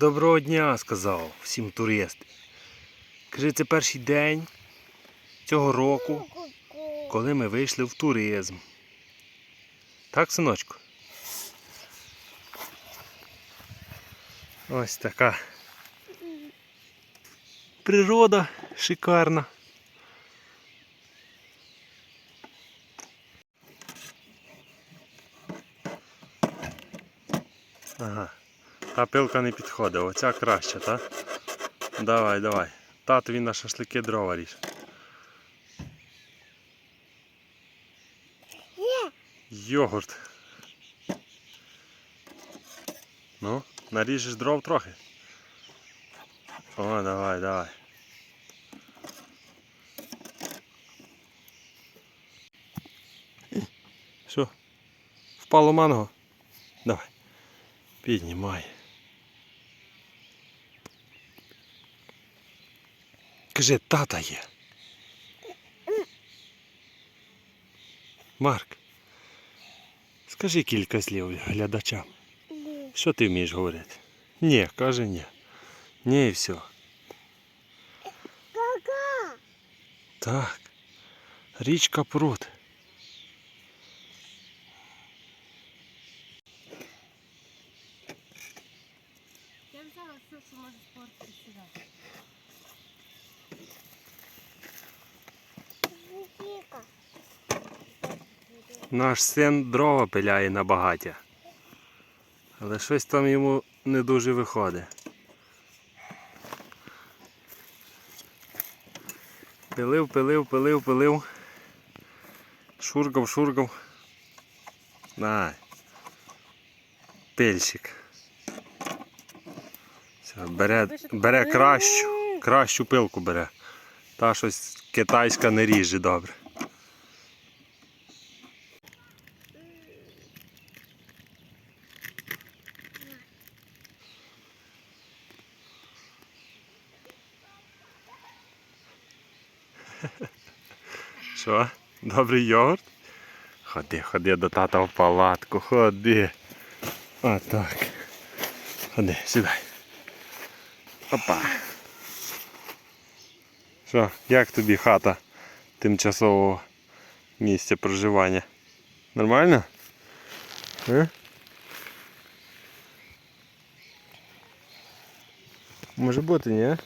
Доброго дня, сказав всім туристам. Каже, це перший день цього року, коли ми вийшли в туризм. Так, синочку? Ось така природа шикарна. Ага. Та пилка не підходить, оця краща, так? Давай, давай. Татові на шашлики дрова ріж. Йогурт. Ну, наріжеш дров трохи. О, давай, давай. Що? Впало манго? Давай. Піднімай. Кажи, тата є. Марк, скажи кілька слів глядачам. Що ти вмієш говорити? Ні, каже ні. Ні і все. Так. Річка пруд. Я взяла все, що може спортити сюди. Віка. Наш син дрова пиляє на багаття. Але щось там йому не дуже виходить. Пилив, пилив, пилив, пилив. Шургав, шургав. Дай. Пильщик. Все, бере, бере кращу, кращу пилку бере. Та щось китайська не ріже добре. Що? Добрий йогурт? Ходи, ходи до тата в палатку, ходи. Отак. Ходи, сідай. Опа. Що, як тобі хата тимчасового місця проживання? Нормально? Е? Може бути, ні?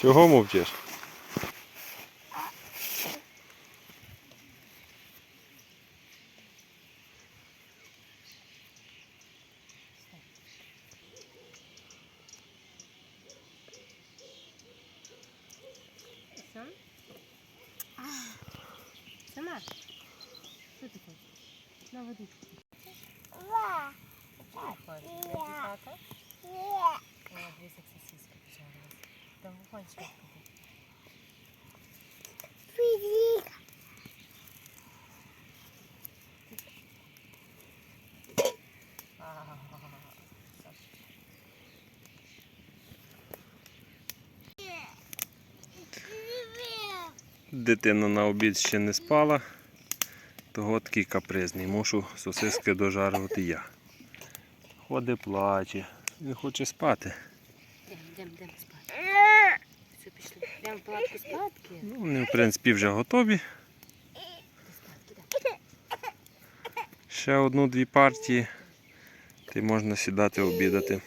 Чого мовчиш? На водичку. Хочеш? Як сосиска пожарилась. Там вогонь швидко Дитина на обід ще не спала, того такий капризний. Мушу сосиски дожарувати я. Ходить, плаче, він хоче спати. Йдемо, йдемо, йдемо спати. Все, пішли. Йдемо в палатку спадки. Ну, вони, в принципі, вже готові. Ще одну-дві партії. Ти можна сідати обідати.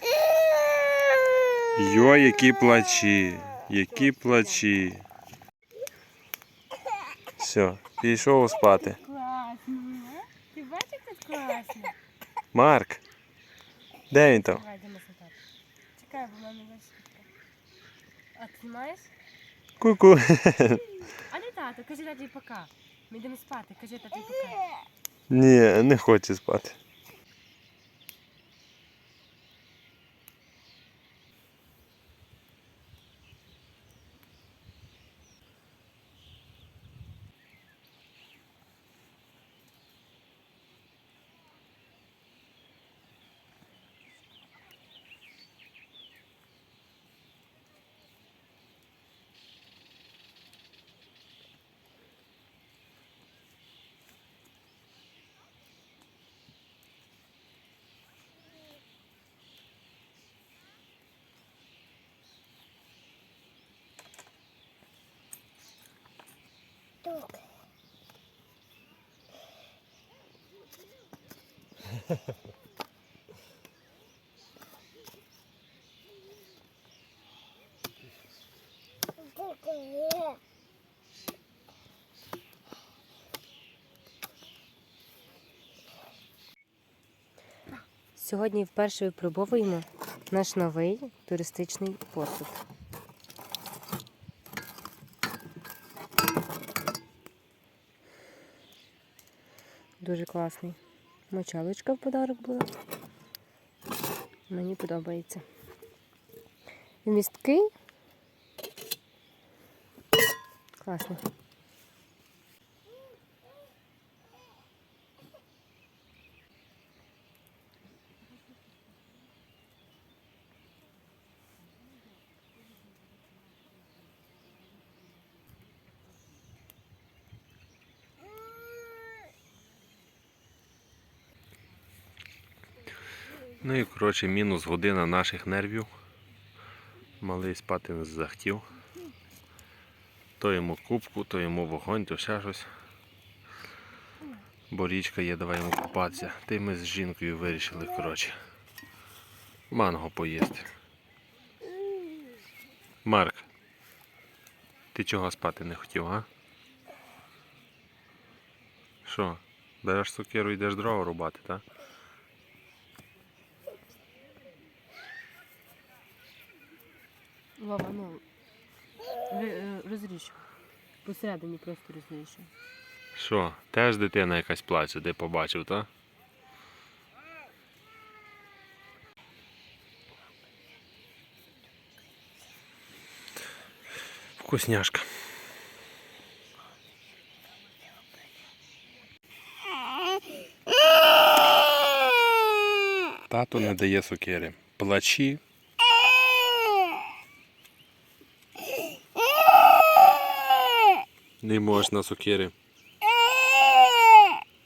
Йо, які плачі, які плачі. Все, пішов спати. Класно, а? Ти бачиш, як тут класно? Марк, де він там? Давай, йдемо сюди. Чекай, бо мене швидко. А ти маєш? Ку-ку. А не тато, кажи таті пока. Ми йдемо спати, кажи таті пока. Ні, не хоче спати. Сьогодні вперше випробовуємо наш новий туристичний посуд. Дуже класний. Мочалочка в подарок була. Мені подобається. Місткий. Класний. Ну і коротше, мінус година наших нервів. Малий спати не захотів. То йому кубку, то йому вогонь, то ще щось. Бо річка є, давай йому купатися. Та й ми з жінкою вирішили, коротше. Манго поїсти. Марк, ти чого спати не хотів, а? Що, береш сокиру йдеш дрова рубати, так? Вова, ну е, розріж. Посередині просто розріж. Що, теж дитина якась плаче, ти побачив, так? Вкусняшка. Тато не дає сокири. Плачі. Не можна сокири.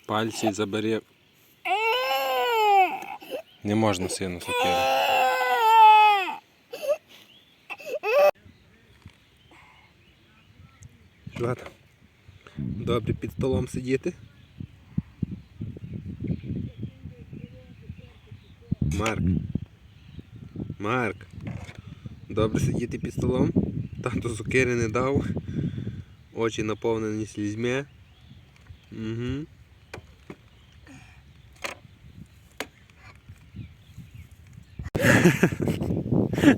Пальці забери. Не можна сину сокири. Що? Добре під столом сидіти. Марк. Марк. Добре сидіти під столом. Тато сокири не дав. Очі наповнені слізьми. Угу.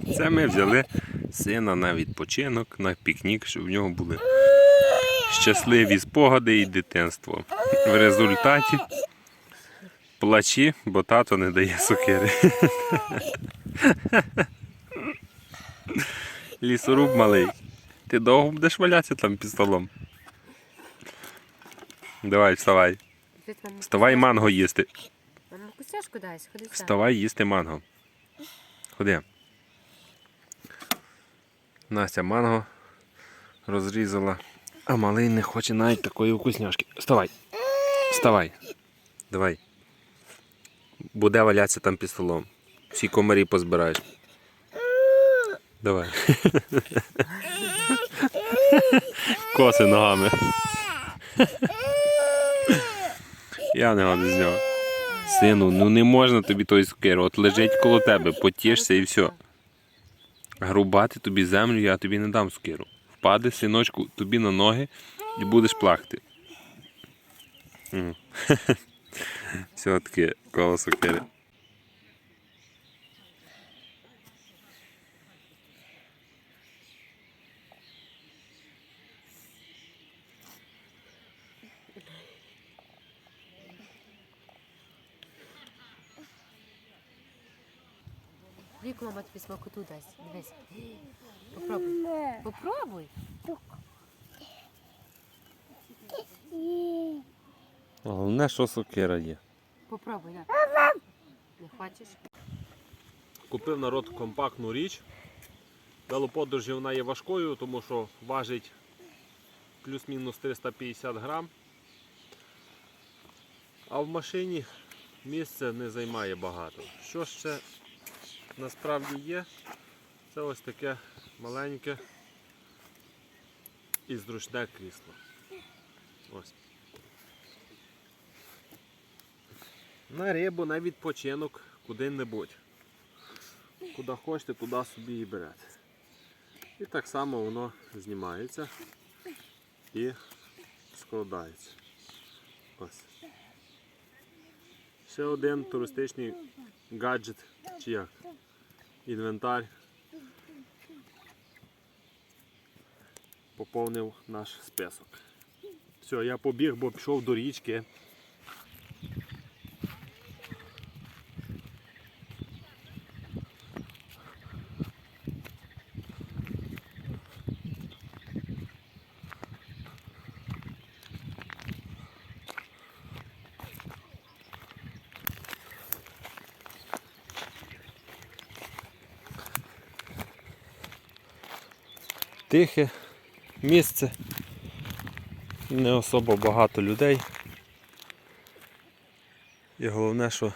Це ми взяли сина на відпочинок, на пікнік, щоб в нього були щасливі спогади і дитинство. В результаті плачі, бо тато не дає сокири. Лісоруб малий. Ти довго будеш валятися там під столом? Давай, вставай. Вставай манго їсти. Мама кусяшку дай, ходи сюди. Вставай їсти манго. Ходи. Настя манго розрізала. А малий не хоче навіть такої вкусняшки. Вставай. Вставай. Давай. Буде валятися там під столом. Всі комарі позбираєш. Давай. Коси ногами. Я не году з нього. Сину, ну не можна тобі той цукер. От лежить коло тебе, потішся і все. Грубати тобі землю, я тобі не дам цукеру. Впаде, синочку, тобі на ноги і будеш плакати. Все таки коло сукери. Віку мама тобі смакоту дасть. Дивись. Попробуй. Попробуй. Головне, що сокира є. Попробуй, на. Не хочеш? Купив народ компактну річ. Велоподорожі вона є важкою, тому що важить плюс-мінус 350 грам. А в машині місце не займає багато. Що ще насправді є? Це ось таке маленьке і зручне крісло. Ось. На рибу, на відпочинок, куди-небудь. Куди хочете, туди собі і берете. І так само воно знімається і складається. Ось. Ще один туристичний гаджет, чи як? Інвентар. Поповнив наш список. Все, я побіг, бо пішов до річки. Тихе місце. Не особо багато людей. І головне, що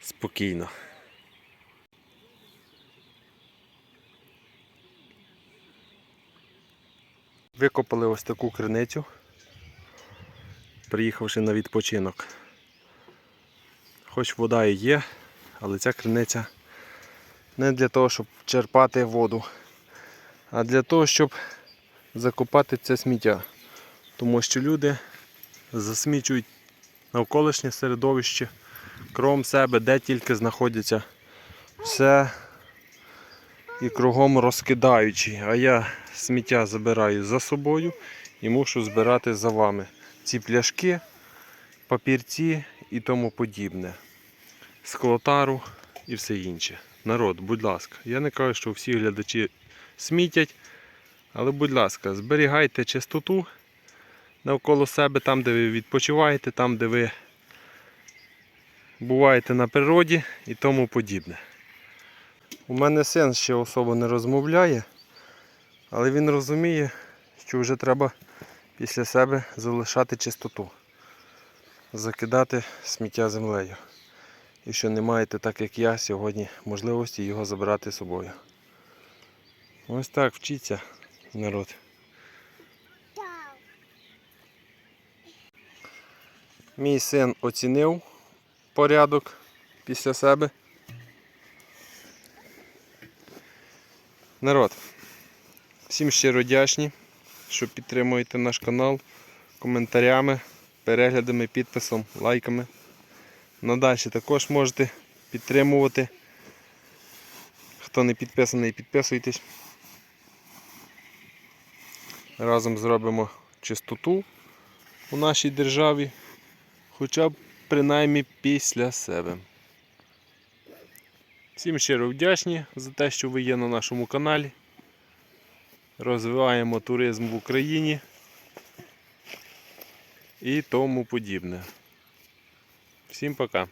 спокійно. Викопали ось таку криницю, приїхавши на відпочинок. Хоч вода і є, але ця криниця не для того, щоб черпати воду, а для того, щоб закопати це сміття. Тому що люди засмічують навколишнє середовище, кром себе, де тільки знаходяться. Все і кругом розкидаючи. А я сміття забираю за собою і мушу збирати за вами. Ці пляшки, папірці і тому подібне. Склотару і все інше. Народ, будь ласка, я не кажу, що всі глядачі смітять, але будь ласка, зберігайте чистоту навколо себе, там, де ви відпочиваєте, там, де ви буваєте на природі і тому подібне. У мене син ще особо не розмовляє, але він розуміє, що вже треба після себе залишати чистоту, закидати сміття землею. І що не маєте, так як я, сьогодні можливості його забирати з собою. Ось так вчиться народ. Мій син оцінив порядок після себе. Народ, всім щиро вдячні, що підтримуєте наш канал коментарями, переглядами, підписом, лайками. Надалі також можете підтримувати. Хто не підписаний, підписуйтесь. Разом зробимо чистоту у нашій державі, хоча б принаймні після себе. Всім щиро вдячні за те, що ви є на нашому каналі. Розвиваємо туризм в Україні і тому подібне. Всім пока.